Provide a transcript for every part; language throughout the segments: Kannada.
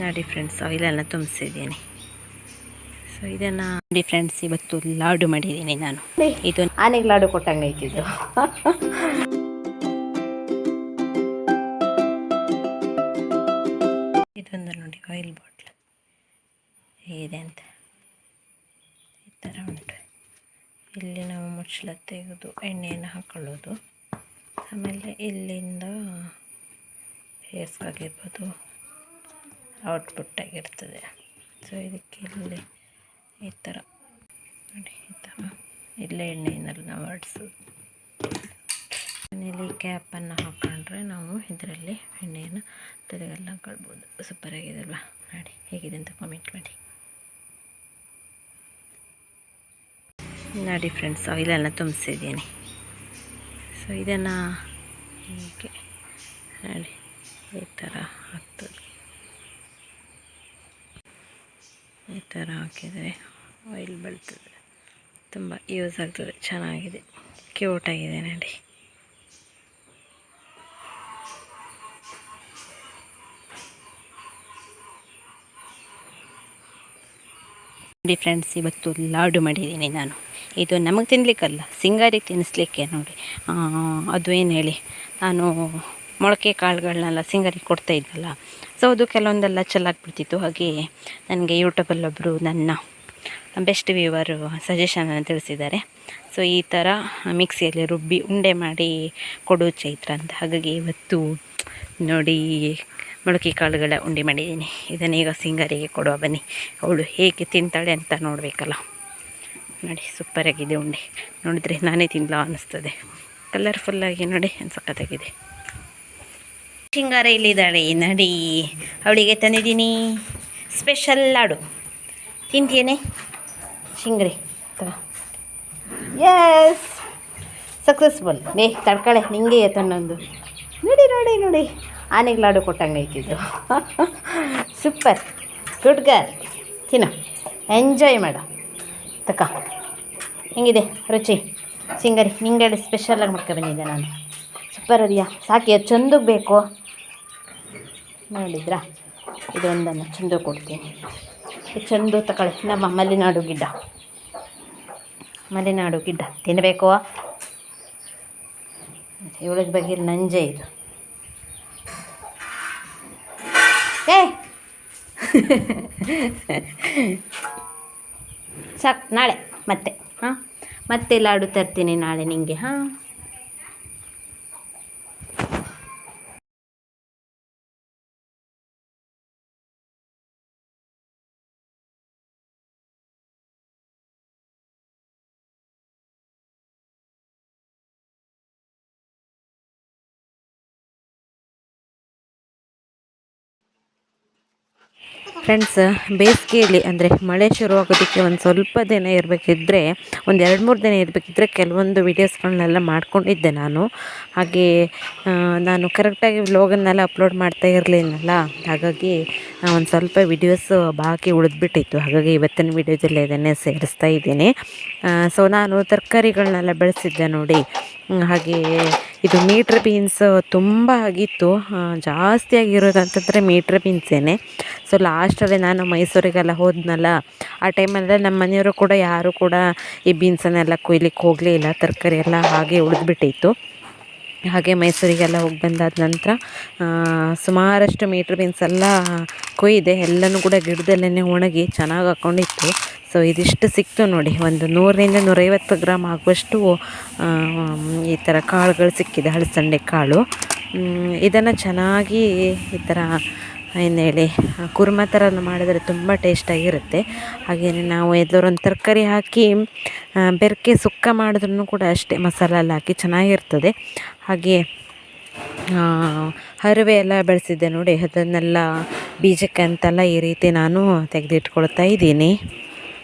ನೋಡಿ ಫ್ರೆಂಡ್ಸ್ ಆಯಿಲೆಲ್ಲ ತುಂಬಿಸಿದ್ದೀನಿ. ಸೊ ಇದನ್ನು ನೋಡಿ ಫ್ರೆಂಡ್ಸ್ ಇವತ್ತು ಲಾಡು ಮಾಡಿದ್ದೀನಿ ನಾನು. ಇದು ಆನೆಗೆ ಲಾಡು ಕೊಟ್ಟಂಗೆ ಐತಿದ್ದು ಇದೊಂದು ನೋಡಿ ಆಯಿಲ್ ಬಾಟ್ಲ್ ಹೇಗಿದೆ ಅಂತ. ಈ ಥರ ಉಂಟು. ಇಲ್ಲಿ ನಾವು ಮುಚ್ಚಲ ತೆಗೆದು ಎಣ್ಣೆಯನ್ನು ಹಾಕೊಳ್ಳೋದು. ಆಮೇಲೆ ಇಲ್ಲಿಂದ ಹೇರ್ಸ್ಗಾಗಿರ್ಬೋದು ಔಟ್ಪುಟ್ ಆಗಿರ್ತದೆ ಸೊ ಇದಕ್ಕೆ ಇಲ್ಲಿ ಈ ಥರ. ನೋಡಿ, ಈ ಥರ. ಇಲ್ಲೇ ಎಣ್ಣೆಯಲ್ಲಿ ನಾವು ಆಡಿಸೋದು ಮನೇಲಿ ಕ್ಯಾಪನ್ನು ಹಾಕ್ಕೊಂಡ್ರೆ ನಾವು ಇದರಲ್ಲಿ ಎಣ್ಣೆಯನ್ನು ತಲೆಗೆಲ್ಲ ಹಾಕೊಳ್ಬೋದು. ಸೂಪರ್ ಅಲ್ವಾ ನೋಡಿ, ಹೇಗಿದೆ ಅಂತ ಕಾಮೆಂಟ್ ಮಾಡಿ. ನೋಡಿ ಫ್ರೆಂಡ್ಸ್ ಆಯಿಲೆಲ್ಲ ತುಂಬಿಸಿದ್ದೀನಿ. ಸೊ ಇದನ್ನು ಹೀಗೆ, ನೋಡಿ, ಈ ಥರ ಹಾಕ್ತದೆ. ಈ ಥರ ಹಾಕಿದರೆ ಆಯಿಲ್ ಬೆಳ್ತದೆ. ತುಂಬ ಯೂಸ್ ಆಗ್ತದೆ. ಚೆನ್ನಾಗಿದೆ. ಕ್ಯೂಟಾಗಿದೆ ನೋಡಿ. ನೋಡಿ ಫ್ರೆಂಡ್ಸ್ ಇವತ್ತು ಲಾಡು ಮಾಡಿದ್ದೀನಿ ನಾನು. ಇದು ನಮಗೆ ತಿನ್ನಲಿಕ್ಕಲ್ಲ ಸಿಂಗಾರಿ ತಿನ್ನಿಸ್ಲಿಕ್ಕೆ ನೋಡಿ. ಅದು ಏನು ಹೇಳಿ? ನಾನು ಮೊಳಕೆ ಕಾಳುಗಳನ್ನೆಲ್ಲ ಸಿಂಗರಿಗೆ ಕೊಡ್ತಾ ಇದ್ದಲ್ಲ ಸೊ ಅದು ಕೆಲವೊಂದೆಲ್ಲ ಚೆಲ್ಲಾಕ್ಬಿಡ್ತಿತ್ತು ಹಾಗೆ ನನಗೆ ಯೂಟ್ಯೂಬಲ್ಲೊಬ್ಬರು ನನ್ನ ಬೆಸ್ಟ್ ವ್ಯೂವರು ಸಜೆಷನನ್ನು ತಿಳಿಸಿದ್ದಾರೆ. ಸೊ ಈ ಥರ ಮಿಕ್ಸಿಯಲ್ಲಿ ರುಬ್ಬಿ ಉಂಡೆ ಮಾಡಿ ಕೊಡು ಚೈತ್ರ ಅಂತ. ಹಾಗಾಗಿ ಇವತ್ತು ನೋಡಿ ಮೊಳಕೆ ಕಾಳುಗಳ ಉಂಡೆ ಮಾಡಿದ್ದೀನಿ. ಇದನ್ನು ಈಗ ಸಿಂಗರಿಗೆ ಕೊಡುವ ಬನ್ನಿ. ಅವಳು ಹೇಗೆ ತಿಂತಾಳೆ ಅಂತ ನೋಡಬೇಕಲ್ಲ. ನೋಡಿ ಸೂಪರಾಗಿದೆ ಉಂಡೆ. ನೋಡಿದ್ರೆ ನಾನೇ ತಿನ್ನಲ ಅನ್ನಿಸ್ತದೆ. ಕಲರ್ಫುಲ್ಲಾಗಿ ನೋಡಿ ಸಖತ್ತಾಗಿದೆ ಶೃಂಗಾರ ಇಲ್ಲಿದ್ದಾಳೆ, ನಡಿ, ಅವಳಿಗೆ ತಂದಿದ್ದೀನಿ ಸ್ಪೆಷಲ್ ಲಾಡು. ತಿಂತೀಯೇನೆ? ಶಿಂಗ್ರಿ ಎಸ್ ಸಕ್ಸಸ್ಫುಲ್ ನೇ ತಡ್ಕಳೆ, ನಿಂಗೆ ತನ್ನೊಂದು ನೋಡಿ ನೋಡಿ ನೋಡಿ. ಆನೆಗೆ ಲಾಡು ಕೊಟ್ಟಂಗೆ ಐತಿದ್ದು ಸೂಪರ್ ಗುಡ್ ಗರ್ ತಿನ್ನು. ಎಂಜಾಯ್ ಮಾಡು. ತಕ್ಕ ಹೆಂಗಿದೆ, ರುಚಿ? ಸಿಂಗರಿ ನಿಂಗೆ ಸ್ಪೆಷಲಾಗಿ ಮಾಡ್ಕೊಂಡು ಬಂದಿದ್ದೆ ನಾನು. ಸೂಪರ್ ಅದೆಯಾ? ಸಾಕಿ ಅದು ಚೆಂದಕ್ಕೆ ಬೇಕು. ನೋಡಿದ್ರಾ? ಇದೊಂದನ್ನು ಚಂದ ಕೊಡ್ತೀನಿ. ಚೆಂದ ತಗೊಳ್ಳಿ. ನಮ್ಮ ಮಲೆನಾಡು ಗಿಡ್ಡ. ಮಲೆನಾಡು ಗಿಡ್ಡ. ತಿನ್ನಬೇಕು ಇವಳಿಗೆ ಬಗ್ಗೆ ನಂಜೆ ಇದು. ಏ! ಸಾಕು. ನಾಳೆ ಮತ್ತೆ. ಹಾಂ? ಮತ್ತೆ ಲಾಡು ತರ್ತೀನಿ ನಾಳೆ ನಿಮಗೆ ಹಾಂ? ಫ್ರೆಂಡ್ಸ್ ಬೇಸಿಗೆಯಲ್ಲಿ ಅಂದರೆ ಮಳೆ ಶುರುವಾಗೋದಕ್ಕೆ ಒಂದು ಸ್ವಲ್ಪ ದಿನ ಇರಬೇಕಿದ್ರೆ, ಒಂದು ಎರಡು ಮೂರು ದಿನ ಇರಬೇಕಿದ್ರೆ ಕೆಲವೊಂದು ವೀಡಿಯೋಸ್ಗಳನ್ನೆಲ್ಲ ಮಾಡ್ಕೊಂಡಿದ್ದೆ ನಾನು. ಹಾಗೆ ನಾನು ಕರೆಕ್ಟಾಗಿ ವ್ಲೋಗನ್ನೆಲ್ಲ ಅಪ್ಲೋಡ್ ಮಾಡ್ತಾ ಇರಲಿಲ್ಲ ಹಾಗಾಗಿ ಒಂದು ಸ್ವಲ್ಪ ವಿಡಿಯೋಸ್ ಬಾಕಿ ಉಳಿದ್ಬಿಟ್ಟಿತ್ತು. ಹಾಗಾಗಿ ಇವತ್ತಿನ ವೀಡಿಯೋದಲ್ಲಿ ಅದನ್ನೇ ಸೇರಿಸ್ತಾ ಇದ್ದೀನಿ. ಸೊ ನಾನು ತರಕಾರಿಗಳನ್ನೆಲ್ಲ ಬೆಳೆಸಿದ್ದೆ ನೋಡಿ. ಹಾಗೆ ಇದು ಮೀಟ್ರ್ ಬೀನ್ಸ್ ತುಂಬ ಆಗಿತ್ತು. ಜಾಸ್ತಿ ಆಗಿರೋದಂತಂದರೆ ಮೀಟ್ರ್ ಬೀನ್ಸೇನೆ ಸೊ ಲಾಸ್ಟಲ್ಲಿ ನಾನು ಮೈಸೂರಿಗೆಲ್ಲ ಹೋದ್ನಲ್ಲ, ಆ ಟೈಮಲ್ಲಿ ನಮ್ಮ ಮನೆಯವರು ಕೂಡ ಯಾರೂ ಕೂಡ ಈ ಬೀನ್ಸನ್ನೆಲ್ಲ ಕೊಯ್ಲಿಕ್ಕೆ ಹೋಗಲೇ ಇಲ್ಲ, ತರಕಾರಿ ಎಲ್ಲ ಹಾಗೆ ಉಳಿದ್ಬಿಟ್ಟಿತ್ತು. ಹಾಗೆ ಮೈಸೂರಿಗೆಲ್ಲ ಹೋಗಿ ಬಂದಾದ ನಂತರ ಸುಮಾರಷ್ಟು ಮೀಟ್ರ್ ಬೀನ್ಸ್ ಎಲ್ಲ ಕೊಯ್ದೆ, ಎಲ್ಲನೂ ಕೂಡ ಗಿಡದಲ್ಲೇ ಒಣಗಿ ಚೆನ್ನಾಗಿ ಹಾಕ್ಕೊಂಡಿತ್ತು ಸೊ ಇದಿಷ್ಟು ಸಿಕ್ತು ನೋಡಿ, ಒಂದು ನೂರರಿಂದ ನೂರೈವತ್ತು ಗ್ರಾಮ್ ಆಗುವಷ್ಟು ಈ ಥರ ಕಾಳುಗಳು ಸಿಕ್ಕಿದೆ, ಹಳಸಂಡೆ ಕಾಳು. ಇದನ್ನು ಚೆನ್ನಾಗಿ ಈ ಥರ ಏನು ಹೇಳಿ ಕುರ್ಮ ಥರ ಮಾಡಿದರೆ ತುಂಬ ಟೇಸ್ಟಾಗಿರುತ್ತೆ. ಹಾಗೆಯೇ ನಾವು ಎಲ್ಲರೂ ಒಂದು ತರಕಾರಿ ಹಾಕಿ ಬೆರಕೆ ಸುಕ್ಕ ಮಾಡಿದ್ರೂ ಕೂಡ ಅಷ್ಟೇ ಮಸಾಲೆ ಎಲ್ಲ ಹಾಕಿ ಚೆನ್ನಾಗಿರ್ತದೆ. ಹಾಗೆ ಹರಿವೆ ಎಲ್ಲ ಬೆಳೆಸಿದ್ದೆ ನೋಡಿ, ಅದನ್ನೆಲ್ಲ ಬೀಜಕ್ಕೆ ಅಂತೆಲ್ಲ ಈ ರೀತಿ ನಾನು ತೆಗೆದಿಟ್ಕೊಳ್ತಾ ಇದ್ದೀನಿ.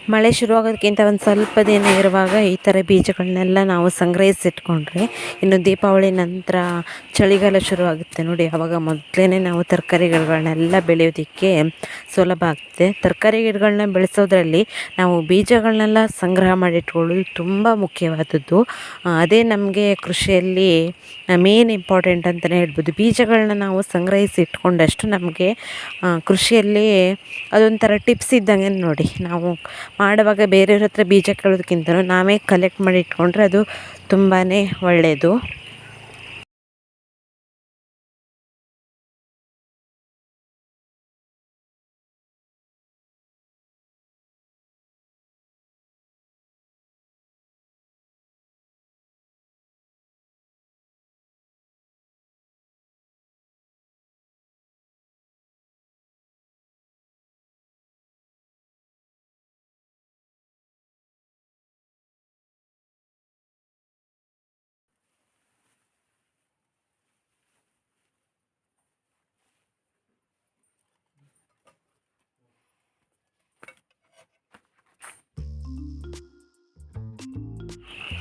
ಮಳೆ ಶುರುವಾಗೋದಕ್ಕಿಂತ ಒಂದು ಸ್ವಲ್ಪ ದಿನ ಇರುವಾಗ ಈ ಥರ ಬೀಜಗಳನ್ನೆಲ್ಲ ನಾವು ಸಂಗ್ರಹಿಸಿಟ್ಕೊಂಡ್ರೆ ಇನ್ನು ದೀಪಾವಳಿ ನಂತರ ಚಳಿಗಾಲ ಶುರುವಾಗುತ್ತೆ ನೋಡಿ ಆವಾಗ ಮೊದಲೇ ನಾವು ತರಕಾರಿ ಗಿಡಗಳನ್ನೆಲ್ಲ ಬೆಳೆಯೋದಕ್ಕೆ ಸುಲಭ ಆಗುತ್ತೆ. ತರಕಾರಿ ಗಿಡಗಳನ್ನ ಬೆಳೆಸೋದ್ರಲ್ಲಿ ನಾವು ಬೀಜಗಳನ್ನೆಲ್ಲ ಸಂಗ್ರಹ ಮಾಡಿಟ್ಕೊಳ್ಳೋದು ತುಂಬ ಮುಖ್ಯವಾದದ್ದು. ಅದೇ ನಮಗೆ ಕೃಷಿಯಲ್ಲಿ ಮೇನ್ ಇಂಪಾರ್ಟೆಂಟ್ ಅಂತಲೇ ಹೇಳ್ಬೋದು. ಬೀಜಗಳನ್ನ ನಾವು ಸಂಗ್ರಹಿಸಿ ಇಟ್ಕೊಂಡಷ್ಟು ನಮಗೆ ಕೃಷಿಯಲ್ಲಿ ಅದೊಂಥರ ಟಿಪ್ಸ್ ಇದ್ದಂಗೆ ನೋಡಿ, ನಾವು ಮಾಡುವಾಗ ಬೇರೆಯವ್ರ ಹತ್ರ ಬೀಜ ಕೇಳೋದಕ್ಕಿಂತಲೂ ನಾವೇ ಕಲೆಕ್ಟ್ ಮಾಡಿ ಇಟ್ಕೊಂಡ್ರೆ ಅದು ತುಂಬಾ ಒಳ್ಳೆಯದು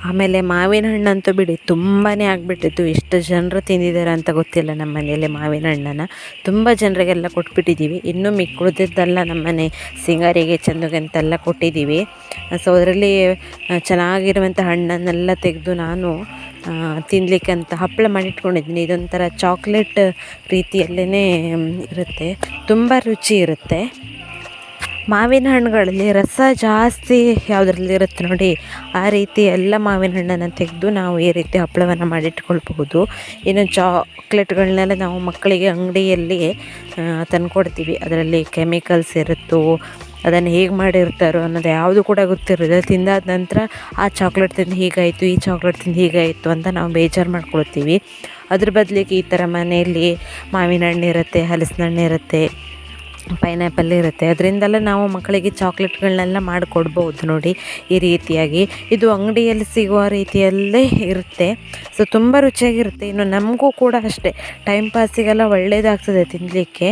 ಆಮೇಲೆ ಮಾವಿನ ಹಣ್ಣಂತೂ ಬಿಡಿ ತುಂಬಾ ಆಗಿಬಿಟ್ಟಿತ್ತು. ಎಷ್ಟು ಜನರು ತಿಂದಿದ್ದಾರೆ ಅಂತ ಗೊತ್ತಿಲ್ಲ ನಮ್ಮ ಮನೆಯಲ್ಲಿ ಮಾವಿನ ಹಣ್ಣನ್ನು. ತುಂಬ ಜನರಿಗೆಲ್ಲ ಕೊಟ್ಬಿಟ್ಟಿದ್ದೀವಿ ಇನ್ನೂ ಮಿಕ್ಕುಳಿದಿದ್ದೆಲ್ಲ ನಮ್ಮ ಮನೆ ಸಿಂಗಾರಿಗೆ, ಚೆಂದಗಂತೆಲ್ಲ ಕೊಟ್ಟಿದ್ದೀವಿ ಸೊ, ಅದರಲ್ಲಿ ಚೆನ್ನಾಗಿರುವಂಥ ಹಣ್ಣನ್ನೆಲ್ಲ ತೆಗೆದು ನಾನು ತಿನ್ನಲಿಕ್ಕೆ ಅಂತ ಹಪ್ಪಳ ಮಾಡಿಟ್ಕೊಂಡಿದ್ದೀನಿ. ಇದೊಂಥರ ಚಾಕ್ಲೇಟ್ ರೀತಿಯಲ್ಲೇ ಇರುತ್ತೆ. ತುಂಬ ರುಚಿ ಇರುತ್ತೆ. ಮಾವಿನ ಹಣ್ಣುಗಳಲ್ಲಿ ರಸ ಜಾಸ್ತಿ ಯಾವುದ್ರಲ್ಲಿ ಇರುತ್ತೆ ನೋಡಿ, ಆ ರೀತಿ ಎಲ್ಲ ಮಾವಿನ ಹಣ್ಣನ್ನು ತೆಗೆದು ನಾವು ಈ ರೀತಿ ಹಪ್ಪಳವನ್ನು ಮಾಡಿಟ್ಕೊಳ್ಬಹುದು. ಇನ್ನು ಚಾಕ್ಲೇಟ್ಗಳನ್ನೆಲ್ಲ ನಾವು ಮಕ್ಕಳಿಗೆ ಅಂಗಡಿಯಲ್ಲಿ ತಂದುಕೊಡ್ತೀವಿ. ಅದರಲ್ಲಿ ಕೆಮಿಕಲ್ಸ್ ಇರುತ್ತೋ, ಅದನ್ನು ಹೇಗೆ ಮಾಡಿರ್ತಾರೋ ಅನ್ನೋದು ಯಾವುದು ಕೂಡ ಗೊತ್ತಿರೋದಿಲ್ಲ. ತಿಂದಾದ ನಂತರ ಆ ಚಾಕ್ಲೇಟ್ ತಿಂದು ಹೀಗಾಯಿತು, ಈ ಚಾಕ್ಲೇಟ್ ತಿಂದು ಹೀಗಾಯಿತು ಅಂತ ನಾವು ಬೇಜಾರು ಮಾಡ್ಕೊಳ್ತೀವಿ. ಅದ್ರ ಬದಲಿಗೆ ಈ ಥರ ಮನೆಯಲ್ಲಿ ಮಾವಿನ ಹಣ್ಣು ಇರುತ್ತೆ, ಹಲಸಿನ ಹಣ್ಣು ಇರುತ್ತೆ ಪೈನಾಪಲ್ ಇರುತ್ತೆ. ಅದರಿಂದಲೇ ನಾವು ಮಕ್ಕಳಿಗೆ ಚಾಕ್ಲೇಟ್ಗಳನ್ನೆಲ್ಲ ಮಾಡಿಕೊಡ್ಬೋದು ನೋಡಿ ಈ ರೀತಿಯಾಗಿ. ಇದು ಅಂಗಡಿಯಲ್ಲಿ ಸಿಗುವ ರೀತಿಯಲ್ಲೇ ಇರುತ್ತೆ. ಸೊ, ತುಂಬ ರುಚಿಯಾಗಿರುತ್ತೆ. ಇನ್ನು ನಮಗೂ ಕೂಡ ಅಷ್ಟೇ. ಟೈಮ್ ಪಾಸಿಗೆಲ್ಲ ಒಳ್ಳೆಯದಾಗ್ತದೆ ತಿನ್ನಲಿಕ್ಕೆ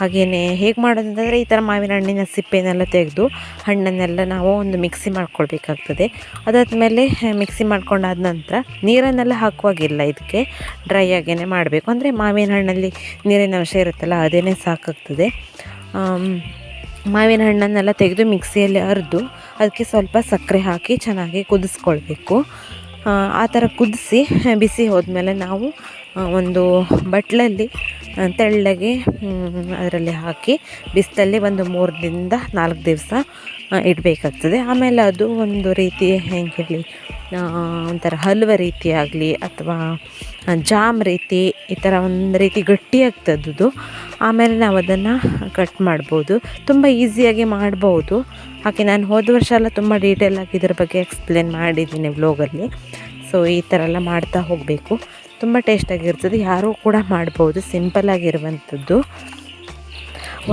ಹಾಗೆಯೇ ಹೇಗೆ ಮಾಡೋದಂತಂದರೆ ಈ ಥರ ಮಾವಿನ ಹಣ್ಣಿನ ಸಿಪ್ಪೆನೆಲ್ಲ ತೆಗೆದು ಹಣ್ಣನ್ನೆಲ್ಲ ನಾವು ಒಂದು ಮಿಕ್ಸಿ ಮಾಡ್ಕೊಳ್ಬೇಕಾಗ್ತದೆ. ಅದಾದಮೇಲೆ ಮಿಕ್ಸಿ ಮಾಡ್ಕೊಂಡಾದ ನಂತರ ನೀರನ್ನೆಲ್ಲ ಹಾಕುವಾಗಿಲ್ಲ ಇದಕ್ಕೆ ಡ್ರೈ ಆಗೇ ಮಾಡಬೇಕು. ಅಂದರೆ ಮಾವಿನ ಹಣ್ಣಲ್ಲಿ ನೀರಿನ ಅಂಶ ಇರುತ್ತಲ್ಲ ಅದೇ ಸಾಕಾಗ್ತದೆ. ಮಾವಿನ ಹಣ್ಣನ್ನೆಲ್ಲ ತೆಗೆದು ಮಿಕ್ಸಿಯಲ್ಲಿ ಅರೆದು ಅದಕ್ಕೆ ಸ್ವಲ್ಪ ಸಕ್ಕರೆ ಹಾಕಿ ಚೆನ್ನಾಗಿ ಕುದಿಸ್ಕೊಳ್ಬೇಕು. ಆ ಥರ ಕುದಿಸಿ ಬಿಸಿ ಹೋದ್ಮೇಲೆ ನಾವು ಒಂದು ಬಟ್ಲಲ್ಲಿ ತೆಳ್ಳಗೆ ಅದರಲ್ಲಿ ಹಾಕಿ ಬಿಸಿಲಲ್ಲಿ ಒಂದು ಮೂರರಿಂದ ನಾಲ್ಕು ದಿವಸ ಇಡಬೇಕಾಗ್ತದೆ. ಆಮೇಲೆ ಅದು ಒಂದು ರೀತಿ ಹೆಂಗೆ ಹೇಳಿ ಒಂಥರ ಹಲ್ವ ರೀತಿ ಆಗಲಿ ಅಥವಾ ಜಾಮ್ ರೀತಿ, ಈ ಥರ ಒಂದು ರೀತಿ ಗಟ್ಟಿಯಾಗ್ತದ್ದು. ಆಮೇಲೆ ನಾವು ಅದನ್ನು ಕಟ್ ಮಾಡ್ಬೋದು. ತುಂಬ ಈಸಿಯಾಗಿ ಮಾಡ್ಬೋದು. ಹಾಗೆ ನಾನು ಹೋದ ವರ್ಷ ಎಲ್ಲ ತುಂಬ ಡೀಟೇಲಾಗಿ ಇದ್ರ ಬಗ್ಗೆ ಎಕ್ಸ್ಪ್ಲೇನ್ ಮಾಡಿದ್ದೀನಿ ವ್ಲೋಗಲ್ಲಿ ಸೊ ಈ ಥರ ಎಲ್ಲ ಮಾಡ್ತಾ ಹೋಗಬೇಕು. ತುಂಬ ಟೇಸ್ಟಾಗಿರ್ತದೆ ಯಾರೂ ಕೂಡ ಮಾಡ್ಬೋದು. ಸಿಂಪಲ್ಲಾಗಿರುವಂಥದ್ದು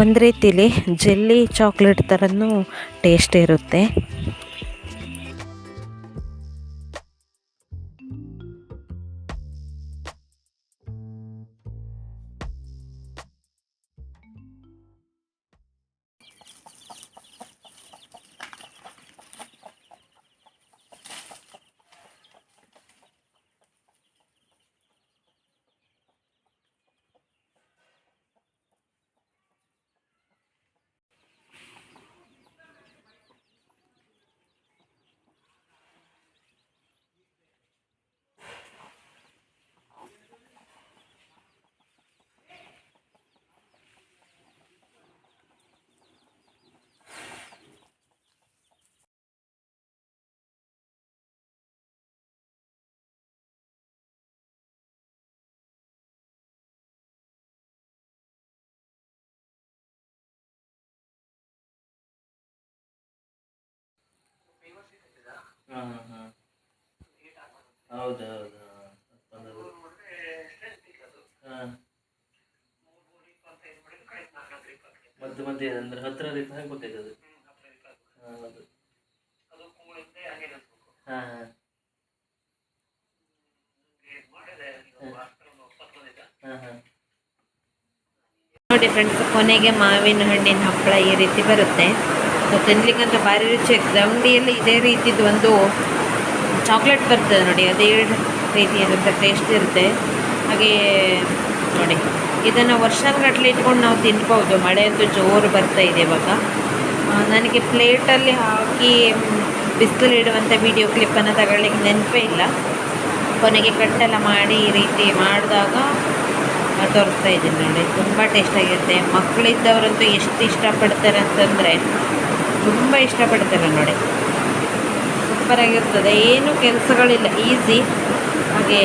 ಒಂದು ರೀತಿಲಿ ಜೆಲ್ಲಿ ಚಾಕ್ಲೇಟ್ ಥರನೂ ಟೇಸ್ಟ್ ಇರುತ್ತೆ. ಹಾಂ ಹಾಂ ಹೌದು ಹೌದು ಹಾಂ. ಮಧ್ಯ ಮಧ್ಯೆ ಅಂದ್ರೆ ಹತ್ರ ರೀತಿ ಹೆಂಗೆ ಹಾಂ, ಹೌದು. ಹಾಂ ಹಾಂ. ನೋಡಿ ಫ್ರೆಂಡ್ಸ್ ಕೊನೆಗೆ ಮಾವಿನ ಹಣ್ಣಿನ ಹಪ್ಪಳ ಈ ರೀತಿ ಬರುತ್ತೆ. ಸೊ ಅಂತ ಭಾರಿ ರುಚಿ ಆಗ್ತದೆ ಅಂಗಡಿಯಲ್ಲಿ ಇದೇ ರೀತಿದು ಒಂದು ಚಾಕ್ಲೇಟ್ ಬರ್ತದೆ ನೋಡಿ, ಅದೇ ರೀತಿಯಾದಂಥ ಟೇಸ್ಟ್ ಇರುತ್ತೆ. ಹಾಗೆ ನೋಡಿ, ಇದನ್ನು ವರ್ಷಗಟ್ಟಲೆ ಇಟ್ಕೊಂಡು ನಾವು ತಿನ್ಬೋದು. ಮಳೆ ಅಂತೂ ಜೋರು ಬರ್ತಾ ಇದೆ ಇವಾಗ. ನನಗೆ ಪ್ಲೇಟಲ್ಲಿ ಹಾಕಿ ಬಿಸಿಲು ಇಡುವಂಥ ವಿಡಿಯೋ ಕ್ಲಿಪ್ಪನ್ನು ತಗೊಳ್ಳಿಕ್ಕೆ ನೆನಪೇ ಇಲ್ಲ. ಕೊನೆಗೆ ಕಟ್ಟೆಲ್ಲ ಮಾಡಿ ಈ ರೀತಿ ಮಾಡಿದಾಗ ತೋರಿಸ್ತಾ ಇದ್ದೀನಿ ನೋಡಿ. ತುಂಬ ಟೇಸ್ಟಾಗಿರುತ್ತೆ ಮಕ್ಕಳಿದ್ದವರಂತೂ ಎಷ್ಟು ಇಷ್ಟಪಡ್ತಾರೆ ಅಂತಂದರೆ ತುಂಬ ಇಷ್ಟಪಡ್ತಾರೆ ನೋಡಿ. ಸೂಪರಾಗಿರ್ತದೆ ಏನು ಕೆಲಸಗಳಿಲ್ಲ. ಈಸಿ ಹಾಗೆ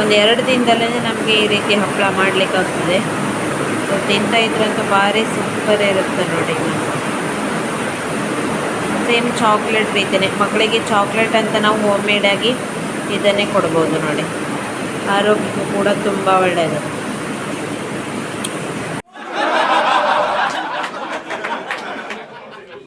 ಒಂದು ಎರಡು ದಿನದಲ್ಲೇ ನಮಗೆ ಈ ರೀತಿ ಹಪ್ಪಳ ಮಾಡಲಿಕ್ಕೆ ಆಗ್ತದೆ ಸೊ ತಿಂತಾ ಇದ್ರಂತೂ ಭಾರಿ ಸೂಪರ್ ಇರುತ್ತೆ ನೋಡಿ. ಸೇಮ್ ಚಾಕ್ಲೇಟ್ ರೀತಿಯೇ ಮಕ್ಕಳಿಗೆ ಚಾಕ್ಲೇಟ್ ಅಂತ ನಾವು ಹೋಮ್ ಮೇಡಾಗಿ ಇದನ್ನೇ ಕೊಡ್ಬೋದು ನೋಡಿ. ಆರೋಗ್ಯಕ್ಕೂ ಕೂಡ ತುಂಬ ಒಳ್ಳೆಯದು.